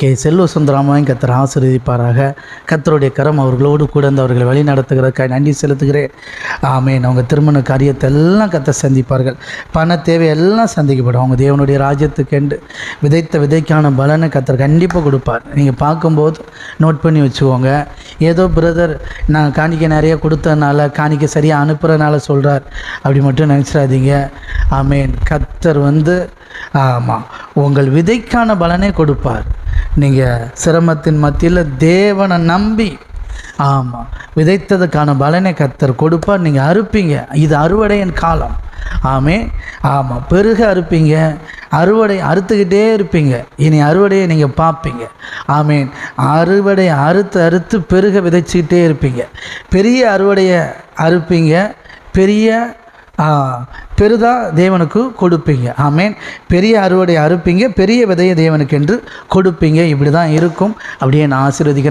K செல்வ சுந்தராமாவையும் கத்தர் ஆசீர்வதிப்பாராக. கத்தருடைய கரம் அவர்களோடு கூட இருந்து அவர்களை வழி நடத்துகிறதுக்காக நன்றி செலுத்துகிறேன். ஆமேன். அவங்க திருமண காரியத்தை எல்லாம் கத்த சந்திப்பார்கள். பண தேவையெல்லாம் சந்திக்கப்படும். அவங்க தேவனுடைய ராஜ்யத்துக்கென்று விதைத்த விதைக்கான பலனை கத்தர் கண்டிப்பாக கொடுப்பார். நீங்கள் பார்க்கும்போது நோட் பண்ணி வச்சுக்கோங்க. ஏதோ பிரதர் நான் காணிக்கை நிறைய கொடுத்ததுனால காணிக்கை சரியாக அனுப்புகிறனால சொல்கிறார் அப்படி மட்டும் நினச்சிடாதீங்க. ஆமேன். கத்தர் வந்து ஆமாம் உங்கள் விதைக்கான பலனை கொடுப்பார். நீங்கள் சிரமத்தின் மத்தியில் தேவனை நம்பி ஆமாம் விதைத்ததுக்கான பலனை கத்தர் கொடுப்பார். நீங்கள் அறுப்பீங்க. இது அறுவடையின் காலம். ஆமே ஆமாம் பெருக அறுப்பீங்க. அறுவடை அறுத்துக்கிட்டே இருப்பீங்க. இனி அறுவடையை நீங்கள் பார்ப்பீங்க. ஆமேன். அறுவடை அறுத்து அறுத்து பெருக விதைச்சிக்கிட்டே இருப்பீங்க. பெரிய அறுவடையை அறுப்பீங்க. பெரிய ஆ, பெரிதா தேவனுக்கு கொடுப்பீங்க. ஆமேன். பெரிய அறுவடை அறுப்பீங்க பெரிய விதையை தேவனுக்கு என்று கொடுப்பீங்க. இப்படி தான் இருக்கும். அப்படியே நான் ஆசீர்வதிக்கிறேன்.